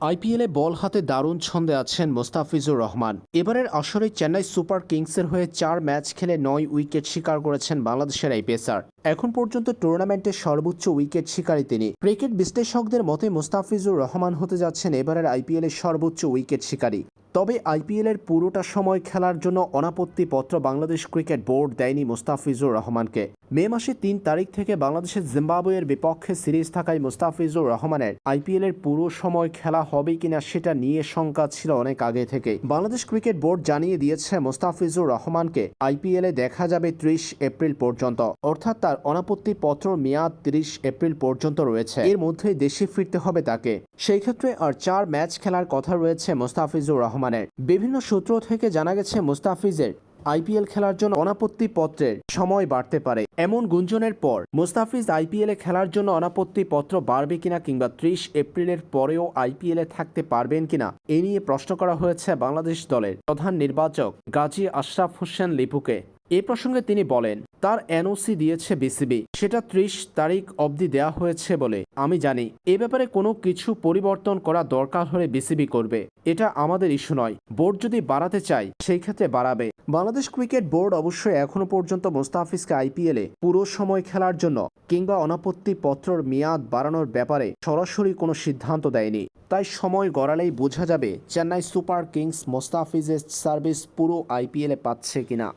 আইপিএলে বল হাতে দারুণ ছন্দে আছেন মোস্তাফিজুর রহমান। এবারের আসরে চেন্নাই সুপার কিংসের হয়ে চার ম্যাচ খেলে নয় উইকেট শিকার করেছেন বাংলাদেশের এই পেসার। এখন পর্যন্ত টুর্নামেন্টের সর্বোচ্চ উইকেট শিকারী তিনি। ক্রিকেট বিশ্লেষকদের মতে মোস্তাফিজুর রহমান হতে যাচ্ছেন এবারের আইপিএলের সর্বোচ্চ উইকেট শিকারী। তবে আইপিএলের পুরোটা সময় খেলার জন্য অনাপত্তি পত্র বাংলাদেশ ক্রিকেট বোর্ড দেয়নি মোস্তাফিজুর রহমানকে। মে মাসে তিন তারিখ থেকে বাংলাদেশের জিম্বাবুয়ের বিপক্ষে সিরিজ থাকায় মোস্তাফিজুর রহমানের আইপিএলের পুরো সময় খেলা হবে কিনা সেটা নিয়ে শঙ্কা ছিল অনেক আগে থেকে বাংলাদেশ ক্রিকেট বোর্ড জানিয়ে দিয়েছে, মোস্তাফিজুর রহমানকে আইপিএলে দেখা যাবে ত্রিশ এপ্রিল পর্যন্ত। অর্থাৎ তার অনাপত্তি পত্র মেয়াদ তিরিশ এপ্রিল পর্যন্ত রয়েছে। এর মধ্যেই দেশে ফিরতে হবে তাকে। সেই ক্ষেত্রে আর চার ম্যাচ খেলার কথা রয়েছে মোস্তাফিজুর রহমানের। বিভিন্ন সূত্র থেকে জানা গেছে, মুস্তাফিজের আইপিএল খেলার জন্য অনাপত্তি পত্রের সময় বাড়তে পারে। এমন গুঞ্জনের পর, মুস্তাফিজ আইপিএলে খেলার জন্য অনাপত্তি পত্র বাড়বে কিনা কিংবা ত্রিশ এপ্রিলের পরেও আইপিএলে থাকতে পারবেন কিনা, এ নিয়ে প্রশ্ন করা হয়েছে বাংলাদেশ দলের প্রধান নির্বাচক গাজী আশরাফ হোসেন লিপুকে। এ প্রসঙ্গে তিনি বলেন, তার এনওসি দিয়েছে বিসিবি। সেটা ত্রিশ তারিখ অবধি দেয়া হয়েছে বলে আমি জানি। এ ব্যাপারে কোনো কিছু পরিবর্তন করা দরকার হলে বিসিবি করবে। এটা আমাদের ইস্যু নয়। বোর্ড যদি বাড়াতে চায়, সেই ক্ষেত্রে বাড়াবে। বাংলাদেশ ক্রিকেট বোর্ড অবশ্যই এখনও পর্যন্ত মোস্তাফিজকে আইপিএলে পুরো সময় খেলার জন্য কিংবা অনাপত্তি পত্রর মেয়াদ বাড়ানোর ব্যাপারে সরাসরি কোনো সিদ্ধান্ত দেয়নি। তাই সময় গড়ালেই বোঝা যাবে চেন্নাই সুপার কিংস মোস্তাফিজের সার্ভিস পুরো আইপিএলে পাচ্ছে কিনা।